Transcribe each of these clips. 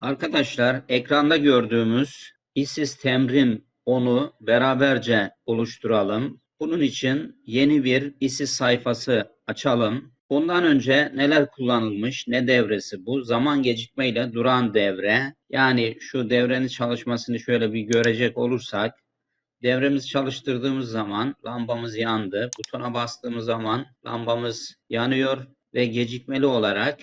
Arkadaşlar ekranda gördüğümüz işsiz temrin onu beraberce oluşturalım. Bunun için yeni bir işsiz sayfası açalım. Ondan önce neler kullanılmış, ne devresi bu? Zaman gecikmeyle duran devre. Yani şu devrenin çalışmasını şöyle bir görecek olursak Devremizi çalıştırdığımız zaman lambamız yandı. Butona bastığımız zaman lambamız yanıyor ve gecikmeli olarak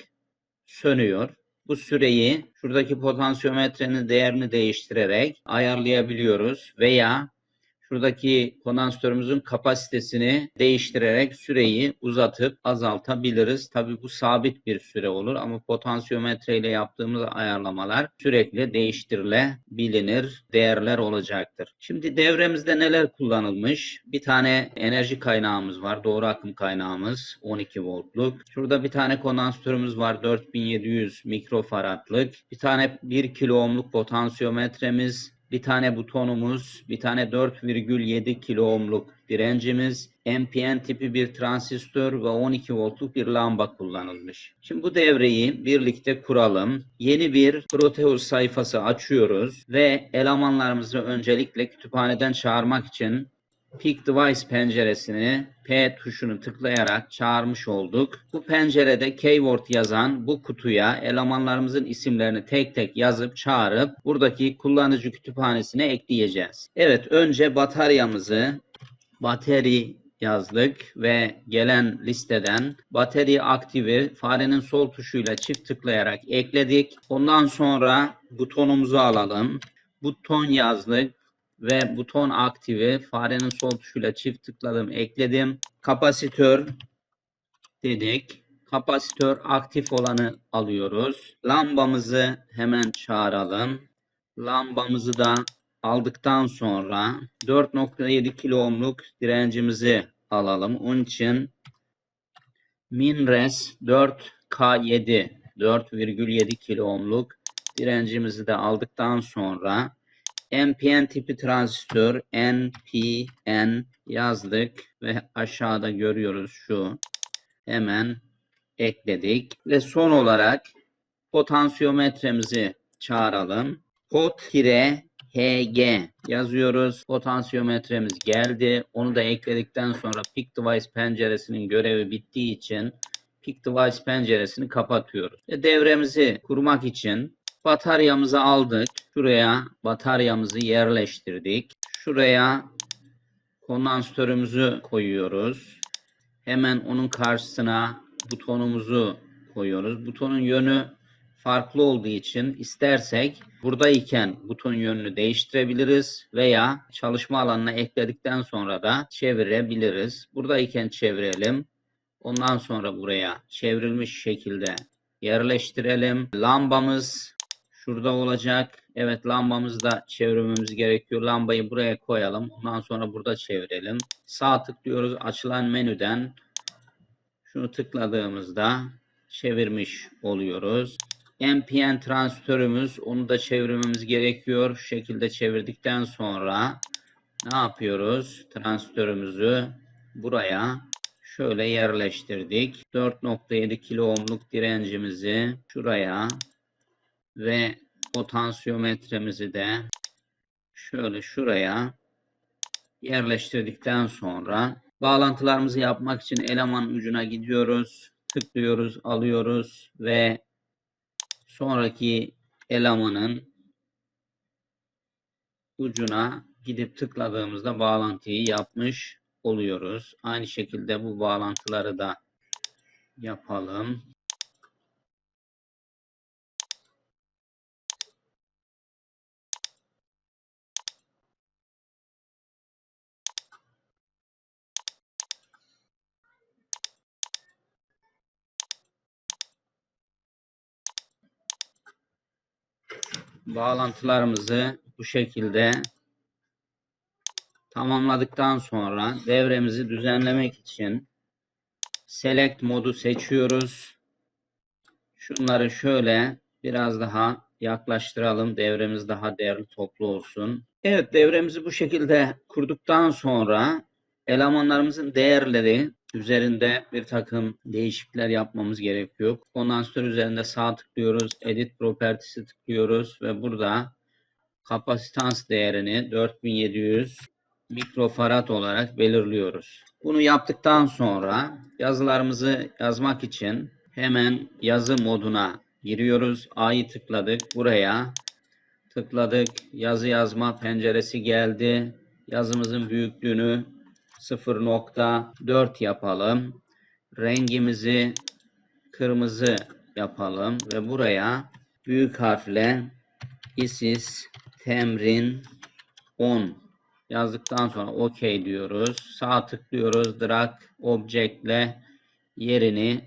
sönüyor. Bu süreyi şuradaki potansiyometrenin değerini değiştirerek ayarlayabiliyoruz veya şuradaki kondansatörümüzün kapasitesini değiştirerek süreyi uzatıp azaltabiliriz. Tabii bu sabit bir süre olur ama potansiyometre ile yaptığımız ayarlamalar sürekli değiştirilebilir değerler olacaktır. Şimdi devremizde neler kullanılmış? Bir tane enerji kaynağımız var. Doğru akım kaynağımız 12 voltluk. Şurada bir tane kondansatörümüz var 4700 mikrofaradlık. Bir tane 1 kilo ohmluk potansiyometremiz bir tane butonumuz, bir tane 4,7 kilo ohmluk direncimiz, NPN tipi bir transistör ve 12 voltluk bir lamba kullanılmış. Şimdi bu devreyi birlikte kuralım. Yeni bir Proteus sayfası açıyoruz ve elemanlarımızı öncelikle kütüphaneden çağırmak için Pick Device penceresini P tuşunu tıklayarak çağırmış olduk. Bu pencerede keyword yazan bu kutuya elemanlarımızın isimlerini tek tek yazıp çağırıp buradaki kullanıcı kütüphanesine ekleyeceğiz. Evet önce bataryamızı bateri yazdık ve gelen listeden batarya aktivi farenin sol tuşuyla çift tıklayarak ekledik. Ondan sonra butonumuzu alalım. Buton yazdık ve buton aktivi farenin sol tuşuyla çift tıkladım ekledim. Kapasitör dedik. Kapasitör aktif olanı alıyoruz. Lambamızı hemen çağıralım. Lambamızı da aldıktan sonra 4.7 kilo ohmluk direncimizi alalım. Onun için Minres 4K7 4,7 kilo ohmluk direncimizi de aldıktan sonra NPN tipi transistör NPN yazdık ve aşağıda görüyoruz şu hemen ekledik ve son olarak potansiyometremizi çağıralım. Pot-HG yazıyoruz. Potansiyometremiz geldi. Onu da ekledikten sonra Pick Device penceresinin görevi bittiği için Pick Device penceresini kapatıyoruz. Ve devremizi kurmak için bataryamızı aldık. Şuraya bataryamızı yerleştirdik. Şuraya kondansatörümüzü koyuyoruz. Hemen onun karşısına butonumuzu koyuyoruz. Butonun yönü farklı olduğu için istersek buradayken buton yönünü değiştirebiliriz veya çalışma alanına ekledikten sonra da çevirebiliriz. Buradayken çevirelim. Ondan sonra buraya çevrilmiş şekilde yerleştirelim. Lambamız şurada olacak. Evet lambamızı da çevirmemiz gerekiyor. Lambayı buraya koyalım. Ondan sonra burada çevirelim. Sağ tıklıyoruz. Açılan menüden şunu tıkladığımızda çevirmiş oluyoruz. NPN transistörümüz onu da çevirmemiz gerekiyor. Şu şekilde çevirdikten sonra ne yapıyoruz? Transistörümüzü buraya şöyle yerleştirdik. 4.7 kilo ohmluk direncimizi şuraya ve potansiyometremizi de şöyle şuraya yerleştirdikten sonra bağlantılarımızı yapmak için eleman ucuna gidiyoruz. Tıklıyoruz, alıyoruz ve sonraki elemanın ucuna gidip tıkladığımızda bağlantıyı yapmış oluyoruz. Aynı şekilde bu bağlantıları da yapalım. Bağlantılarımızı bu şekilde tamamladıktan sonra devremizi düzenlemek için select modu seçiyoruz. Şunları şöyle biraz daha yaklaştıralım. Devremiz daha değerli toplu olsun. Evet devremizi bu şekilde kurduktan sonra elemanlarımızın değerleri Üzerinde bir takım değişiklikler yapmamız gerekiyor. Kondansatör üzerinde sağ tıklıyoruz. Edit Properties'i tıklıyoruz ve burada kapasitans değerini 4700 mikrofarad olarak belirliyoruz. Bunu yaptıktan sonra yazılarımızı yazmak için hemen yazı moduna giriyoruz. A'yı tıkladık. Buraya tıkladık. Yazı yazma penceresi geldi. Yazımızın büyüklüğünü 0.4 yapalım. Rengimizi kırmızı yapalım ve buraya büyük harfle ISIS Temrin 10 yazdıktan sonra OK diyoruz. Sağ tıklıyoruz. Drag Object'le yerini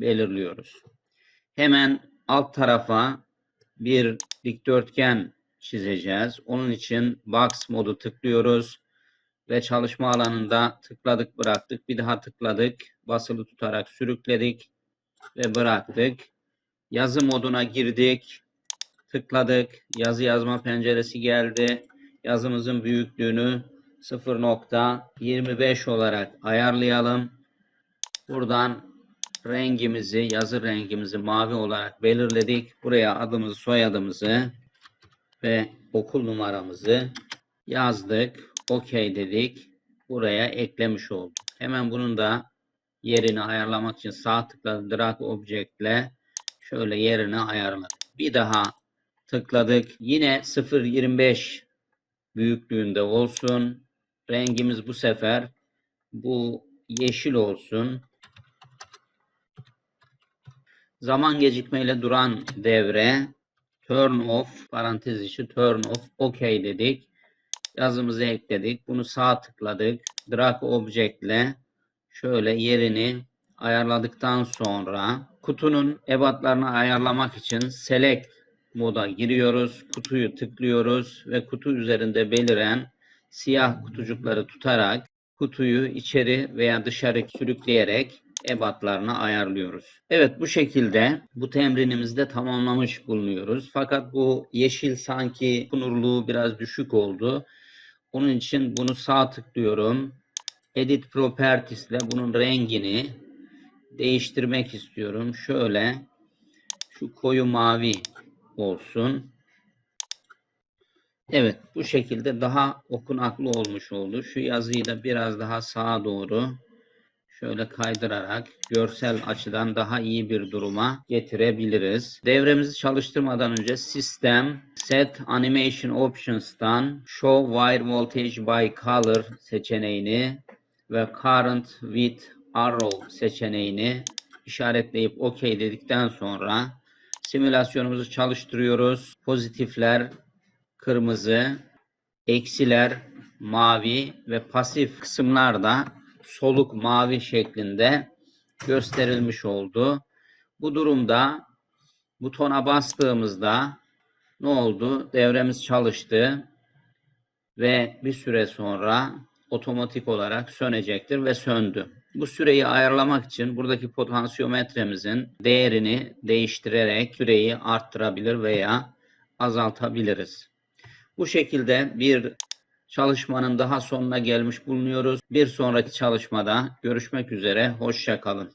belirliyoruz. Hemen alt tarafa bir dikdörtgen çizeceğiz. Onun için Box modu tıklıyoruz ve çalışma alanında tıkladık bıraktık. Bir daha tıkladık. Basılı tutarak sürükledik ve bıraktık. Yazı moduna girdik. Tıkladık. Yazı yazma penceresi geldi. Yazımızın büyüklüğünü 0.25 olarak ayarlayalım. Buradan rengimizi, yazı rengimizi mavi olarak belirledik. Buraya adımızı, soyadımızı ve okul numaramızı yazdık. OK dedik. Buraya eklemiş olduk. Hemen bunun da yerini ayarlamak için sağ tıkladık. Drag Object'le şöyle yerini ayarladık. Bir daha tıkladık. Yine 0.25 büyüklüğünde olsun. Rengimiz bu sefer bu yeşil olsun. Zaman gecikmeyle duran devre turn off parantez içi turn off OK dedik. Yazımızı ekledik. Bunu sağ tıkladık. Drag Object ile şöyle yerini ayarladıktan sonra kutunun ebatlarını ayarlamak için Select moda giriyoruz. Kutuyu tıklıyoruz ve kutu üzerinde beliren siyah kutucukları tutarak kutuyu içeri veya dışarı sürükleyerek ebatlarını ayarlıyoruz. Evet bu şekilde bu temrinimizi de tamamlamış bulunuyoruz. Fakat bu yeşil sanki kunurluğu biraz düşük oldu. Onun için bunu sağ tıklıyorum. Edit Properties ile bunun rengini değiştirmek istiyorum. Şöyle şu koyu mavi olsun. Evet bu şekilde daha okunaklı olmuş oldu. Şu yazıyı da biraz daha sağa doğru şöyle kaydırarak görsel açıdan daha iyi bir duruma getirebiliriz. Devremizi çalıştırmadan önce System Set Animation Options'tan Show Wire Voltage by Color seçeneğini ve Current with Arrow seçeneğini işaretleyip OK dedikten sonra simülasyonumuzu çalıştırıyoruz. Pozitifler kırmızı, eksiler mavi ve pasif kısımlar da soluk mavi şeklinde gösterilmiş oldu. Bu durumda butona bastığımızda ne oldu? Devremiz çalıştı ve bir süre sonra otomatik olarak sönecektir ve söndü. Bu süreyi ayarlamak için buradaki potansiyometremizin değerini değiştirerek süreyi arttırabilir veya azaltabiliriz. Bu şekilde bir çalışmanın daha sonuna gelmiş bulunuyoruz. Bir sonraki çalışmada görüşmek üzere. Hoşça kalın.